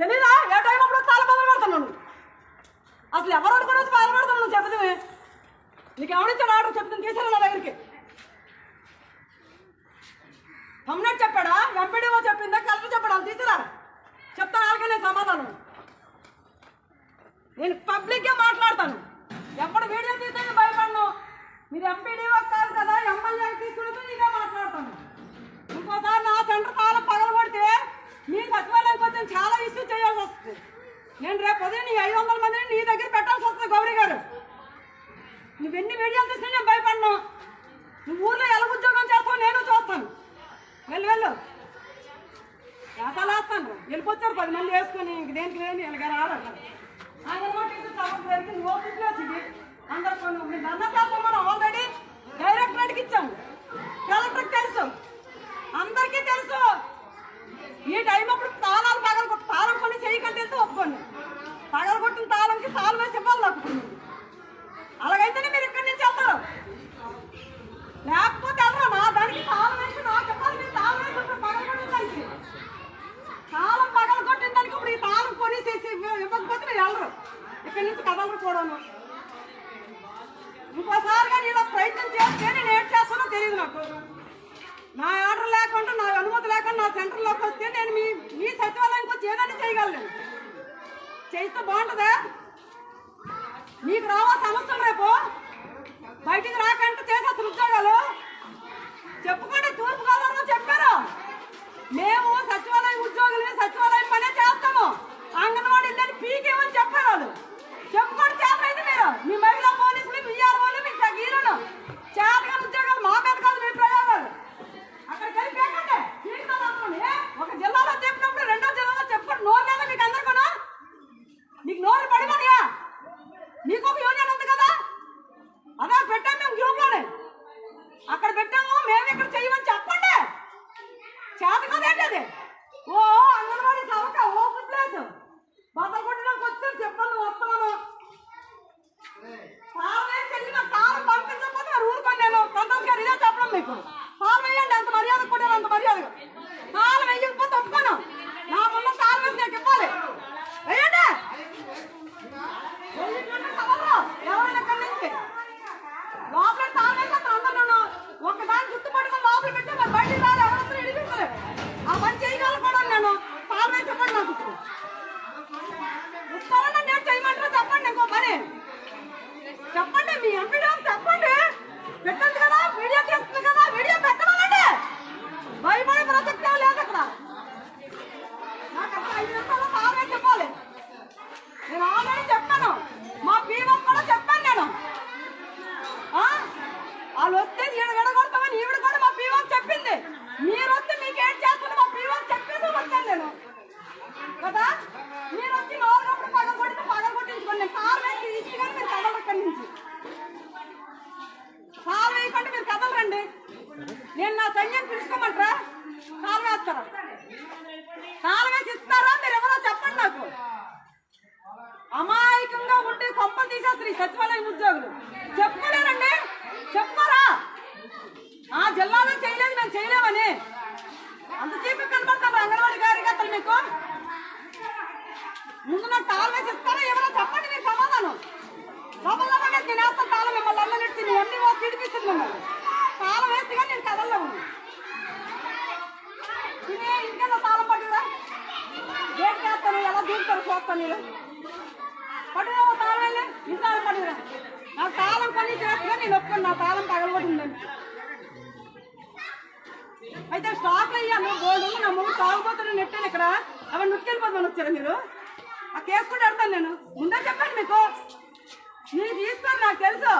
తెలీదా? ఏ టైం అప్పుడు చాలా బదులు పెడుతున్నాను అసలు ఎవరు అనుకుని వచ్చి బాధపడుతున్నాను చెబుతామే నీకు ఎవరిచ్చాడు ఆర్డర్ చెప్తుంది తీసుకెళ్ళి నా దగ్గరికి. కమ్నెట్ చెప్పాడా? ఎంపీడీఓ చెప్పిందా? కలెక్టర్ చెప్పాడా? వాళ్ళు తీసుకురా చెప్తాను వాళ్ళకే నేను సమాధానం. నేను పబ్లిక్గా మాట్లాడతాను. ఎప్పుడు వీడియో తీస్తే భయపడను. మీరు ఎంపీడీఓ కాదు కదా ఎమ్మెల్యే తీసుకుంటే నీకే మాట్లాడతాను ఇంకోసారి నా సెంటర్ తాళం పగలగొడితే మీ సచివాలయం కొంచెం చాలా ఇష్యూ చేయాల్సి వస్తుంది నేను రేపు ఉదయం నీ ఐదు వందల మందిని నీ దగ్గర పెట్టాల్సి వస్తుంది గౌరీ గారు ఇన్ని ఎన్ని వీడియోలు తీసినా నేను భయపడను? నువ్వు ఊర్లో ఎలా ఉద్యోగం చేస్తావు నేను చూస్తాను. వెళ్ళు వెళ్ళు. వేస్తాను. వెళ్ళిపోతారు పది మంది వేసుకొని. ఇంక దేనికి లేని ఇలాగ రాడు అందరు మీరు అన్న పేపర్ మనం ఆల్రెడీ డైరెక్టరేట్కి ఇచ్చాము. కలెక్టర్కి తెలుసు. అందరికీ తెలుసు. ఈ టైం అప్పుడు తాళాలు పగలగొట్టు తాళం కొని చేయకంటే ఒప్పుకోండి పగలగొట్టిన తాళంకి తాళం వేసి ఇవ్వాలి నాకు అలాగైతేనే మీరు ఇక్కడి నుంచి వెళ్తారు లేకపోతే ఎవరు నా దానికి తాళం వేసి నాకు ఇవ్వాలి మీరు తాళం వేసి ఉంటారు పగల కొట్టిన దానికి తాళం పగల కొట్టిన దానికి ఇప్పుడు ఈ తాళం కొనేసేసి ఇవ్వ- ఇవ్వకపోతే మీరు వెళ్ళరు ఇక్కడి నుంచి కదలరు కూడాను ఇంకోసారిగా నేను ప్రయత్నం చేస్తే నేను ఏం చేస్తానో తెలియదు నాకు. నా ఆర్డర్ లేకుండా నా అనుమతి లేకుండా నా సెంటర్లోకి వస్తే నేను మీ మీ సచివాలయానికి వచ్చి ఏదైనా చేయగలను. చేస్తే బాగుంటుందా? మీకు రావా సమస్యలు రేపు? బయటికి రాకంటే చేసేస్తారు ఉద్యోగాలు. చెప్పుకుంటే తూర్పు గోదావరిలో చెప్పారు. మేము సచివాలయం ఉద్యోగులని సచివాలయం పనే చేస్తాము అంగన్వాడీ ఇల్లని పీకేమని చెప్పారు వాళ్ళు చెప్పుకోండి చేతనైతే మీరు మీ మహిళా పోలీసులు మీ వాళ్ళు మీ సగీరులు చేతగా ఉద్యోగాలు మా మీద కాదు మీ ప్రయోగాలు అక్కడికి వెళ్ళి పీకండి పీకుతాను అనుకోండి ఒక జిల్లాలో చెప్పినప్పుడు రెండో జిల్లాలో చెప్పుకోండి నోరు లేదా మీకు అందరికీ నీకు నోరు పడిపోయా నీకు ఒక యూనియన్ ఉంది కదా అదే పెట్టాం మేము గ్రూప్లోనే అక్కడ పెట్టాము మేము ఇక్కడ చేయమని చెప్పండి చేత కదేంటి అది ఓ అంగన్వాడీ సవక ఓ ప్లేస్ బట్టలు కొట్టడానికి వచ్చారు చెప్పండి వస్తున్నాను పాలు వేసి వెళ్ళి నాకు పాలు పంపించకపోతే మరి ఊరుకోండి నేను సంతోష్ గారు ఇదే చెప్పడం మీకు పాలు వేయండి అంత మర్యాద కొట్టారు అంత మర్యాద పాలు వేయకపోతే ఒప్పుకోను నా ముందు పాలు వేసి నాకు ఇవ్వాలి వేయండి వెళ్ళిపోండి కదలరు. ఎవరైనా ఇక్కడి నుంచి లోపల తాగేసేస్తారు అందరూ ఒక దాని గుర్తుపట్టుకొని లోపల పెట్టి మరి బయటికి రాలి ఎవరందరూ ఇడిపిస్తారు ఆ పని చేయగలను కూడా నేను పాలు వేసి చెప్పండి నాకు ఇప్పుడు ఉత్తరాన్ని నేను చేయమంటారా చెప్పండి ఇంకో పని చెప్పండి మీ ఎంపీడీ చెప్పండి పెట్టండి కదా వీడియో చేస్తుంది కదా వీడియో పెట్టమనండి భయపడే ప్రసక్తే లేదు అక్కడ నాకు అక్కడ ఐదు నిమిషాలు పాలు వేసి చెప్పాలి నేను ఆల్రెడీ చెప్పాను మా పీవో కూడా చెప్పాను నేను ఆ? వాళ్ళు వస్తే ఈడ విడగొడతామని ఈవిడ కూడా మా పీవో చెప్పింది మీరు వస్తే మీకు ఏం చేస్తాను మా పీవో చెప్పేసి వచ్చాను నేను కదా మీరు వచ్చి నోరునప్పుడు పగ కొడితే పగ కొట్టించుకోండి నేను కారు వేసి ఇచ్చి కానీ మీరు కదలరు ఇక్కడి నుంచి కాలు వేయకుండా మీరు కదలరండి నేను నా సైన్యం పిలుచుకోమంటారా? కాలు వేస్తారా కాలు వేసి ఇస్తారా? మీరు ఎవరో చెప్పండి నాకు. అమాయకంగా ఉంటే కొంపలు తీసేస్తారు ఈ సచివాలయం ఉద్యోగులు. చెప్పుకోలేరండి? చెప్పారా ఆ జిల్లాలో చేయలేదు మేము చేయలేమని. అంత చీపు కనబడతారు అంగన్వాడీ కార్యకర్తలు మీకు. ముందు నాకు తాళం వేసి ఇస్తారా? ఎవరో చెప్పండి మీరు సమాధానం. లోపల నేను వేస్తాను తాళం మిమ్మల్ని అమ్మనిచ్చి అన్ని ఓ పిడిపిస్తుంది మిమ్మల్ని తాళం వేస్తే కానీ నేను కదల్లో ఇదే ఇంకెలా తాళం పట్టురా గేట్ వేస్తాను ఎలా దూకుతారు పట్టుకో నేను పట్టురా ఓ తాళం ఇంట్లో నాకు తాళం పని చేస్తే నేను ఒప్పుకోను. నా తాళం పగలబడిందని అయితే స్టాక్ అయ్యాను గోల్డ్ నా ముందు తాగుపోతున్నా నెట్టాను ఇక్కడ. అవి నుక్కెళ్ళిపోతాను వచ్చారా మీరు. ఆ కేసు కూడా పెడతాను నేను. ముందే చెప్పండి మీకు. నేను తీసుకోరు నాకు తెలుసు.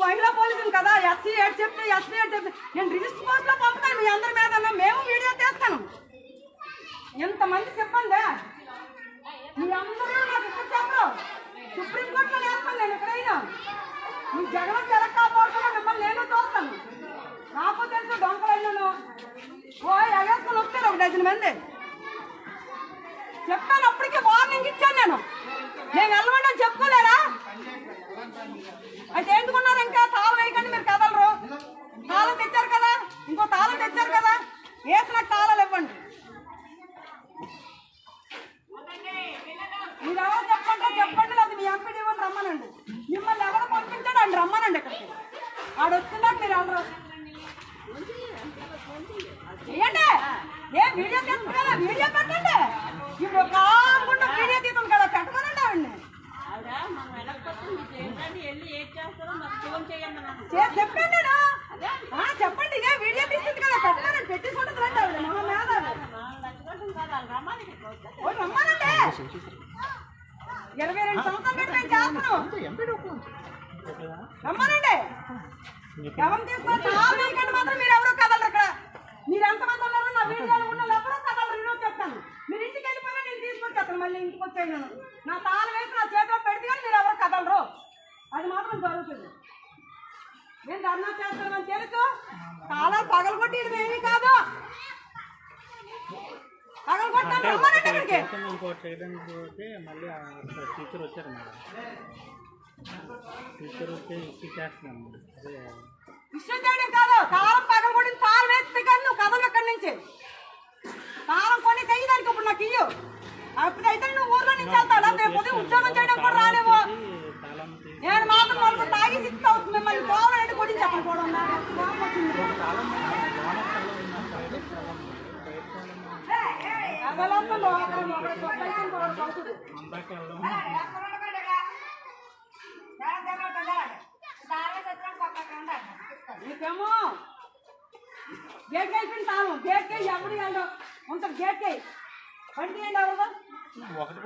మహిళా పోలీసులు కదా. ఎస్సీ ఏడు చెప్తే ఎస్సీ ఏడు చెప్తే. నేను రిజిస్టర్ పోస్ట్లో పంపుతాను మీ అందరి మీద మేము పదిహేను మంది. చెప్పాను అప్పటికే వార్నింగ్ ఇచ్చాను నేను. నేను వెళ్ళమని చెప్పుకోలేరా? అయితే ఎందుకున్నారు ఇంకా? తాళం వేయకండి మీరు కదలరు. తాళం తెచ్చారు కదా? ఇంకో తాళం తెచ్చారు కదా? వేసిన తాళాలు ఇవ్వండి. మీరు ఎవరు చెప్పండి చెప్పండి లేదు మీ ఎంపీడీ రమ్మనండి. మిమ్మల్ని ఎవరు పంపించాడు? అండి రమ్మనండి ఇక్కడికి. ఆడొచ్చిందాక మీరు వెళ్ళరు. వీడియో తీస్తుంది కదా వీడియో పెట్టండి. ఇప్పుడు కాకుండా వీడియో తీస్తుంది కదా పెట్టమనండి ఆవిడ్ని. చెప్పండి చెప్పండి ఇదే వీడియో తీస్తుంది కదా పెట్టమనండి. పెట్టేసుకుంటుంది రండి ఆవిడ. మా మేధావి నాలుగు లక్షలు కాదు వాళ్ళు రమ్మని ఇక్కడికి వస్తే ఓ రమ్మనండి ఇరవై రెండు సంవత్సరాలు పెట్టి రమ్మనండి ఎవరు మాత్రం మీరు ఎవరు కదలరు ఇక్కడ మీరు ఎంతమంది ఉన్నారు? వీడియోలో ఉన్న వాళ్ళు ఎవరో కదలరు ఈరోజు చెప్తాను మీరు ఇంటికి వెళ్ళిపోయినా నేను తీసుకొచ్చి అతను మళ్ళీ ఇంటికి వచ్చాను నా తాళం వేసి నా చేతిలో పెడితే మీరు ఎవరు కదలరు. అది మాత్రం జరుగుతుంది. నేను ధర్నా చేస్తానని తెలుసు. తాళాలు పగలగొట్టి ఇది ఏమీ కాదు. టీచర్ వచ్చారు మేడం. టీచర్ వచ్చి ఇచ్చి చేస్తున్నాను. విషయం చేయడం కాదు తాళం పగలగొట్టి తాళం వేస్తే కానీ నువ్వు కదలు ఇక్కడి నుంచి తాళం కొని చెయ్యదానికి ఇప్పుడు నాకు ఇయ్యు అప్పుడైతే నువ్వు ఊర్లో నుంచి వెళ్తావు లేకపోతే రేపు ఉదయం ఉద్యోగం చేయడం కూడా రాలేవు తాళం తీసి నేను మాత్రం వాళ్ళకు తాగి సిక్స్ అవుతుంది మిమ్మల్ని పోవాలంటే కొట్టి చెప్పను కూడా నాకు కోపం వచ్చింది. తాళం లోనర్ తాళం ఉన్నాం బయట తాళం బయట తాళం అసలంతా లోకం, ఒకటి తొక్కైతే ఇంకొకటి తొక్కుతుంది. అందాక వెళ్ళడం నీకేమో గేట్ కలిపి తాను. గేట్ ఎవరు వెళ్ళడం ఉంటారు గేట్ బండి ఏంటి ఎవరు ఒకటి